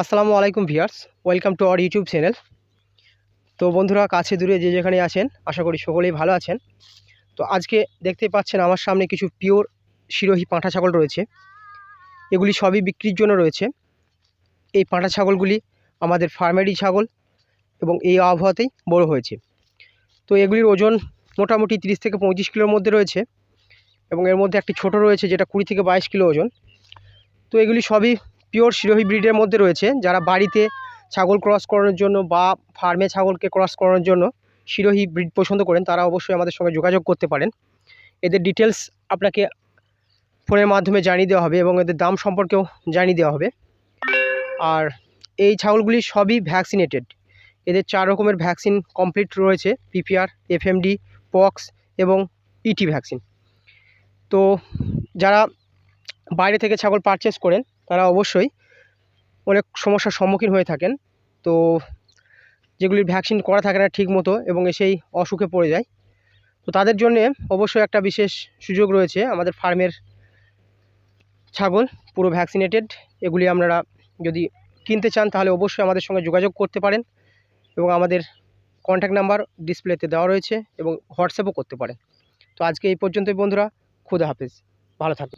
আসসালামু আলাইকুম viewers welcome to our YouTube channel. তো বন্ধুরা, কাছে দূরে যে যেখানে আছেন, আশা করি সকলেই ভালো আছেন। তো আজকে দেখতেই পাচ্ছেন আমার সামনে কিছু পিওর শিরোহী পাঁঠা ছাগল রয়েছে। এগুলি সবই বিক্রির জন্য রয়েছে। এই পাঁঠা ছাগলগুলি আমাদের ফার্মেরই ছাগল এবং এই আবহাওয়াতেই বড় হয়েছে। তো এগুলির ওজন মোটামুটি তিরিশ থেকে পঁয়ত্রিশ কিলোর মধ্যে রয়েছে এবং এর মধ্যে একটি ছোট রয়েছে যেটা কুড়ি থেকে বাইশ কিলো ওজন। তো এগুলি সবই পিওর শিরোহী ব্রিডের মধ্যে রয়েছে, যারা বাড়িতে ছাগল ক্রস করানোর জন্য বা ফার্মে ছাগলকে ক্রস করানোর জন্য শিরোহী ব্রিড পছন্দ করেন, তারা অবশ্যই আমাদের সঙ্গে যোগাযোগ করতে পারেন। এদের ডিটেলস আপনাকে ফোনের মাধ্যমে জানিয়ে দেওয়া হবে এবং এদের দাম সম্পর্কেও জানিয়ে দেওয়া হবে। আর এই ছাগলগুলি সবই ভ্যাকসিনেটেড এদের চার রকমের ভ্যাকসিন কমপ্লিট রয়েছে পিপিআর এফএমডি পক্স এবং ইটি ভ্যাকসিন তো যারা বাইরে থেকে ছাগল পারচেস করেন তারা অবশ্যই অনেক সমস্যার সম্মুখীন হয়ে থাকেন। তো যেগুলির ভ্যাকসিন করা থাকে না ঠিক মতো এবং এসেই অসুখে পড়ে যায়। তো তাদের জন্যে অবশ্যই একটা বিশেষ সুযোগ রয়েছে আমাদের ফার্মের ছাগল পুরো ভ্যাকসিনেটেড এগুলি আপনারা যদি কিনতে চান তাহলে অবশ্যই আমাদের সঙ্গে যোগাযোগ করতে পারেন এবং আমাদের কন্ট্যাক্ট নাম্বার ডিসপ্লেতে দেওয়া রয়েছে এবং হোয়াটসঅ্যাপও করতে পারেন। তো আজকে এই পর্যন্তই বন্ধুরা, খুদা হাফেজ। ভালো থাকবেন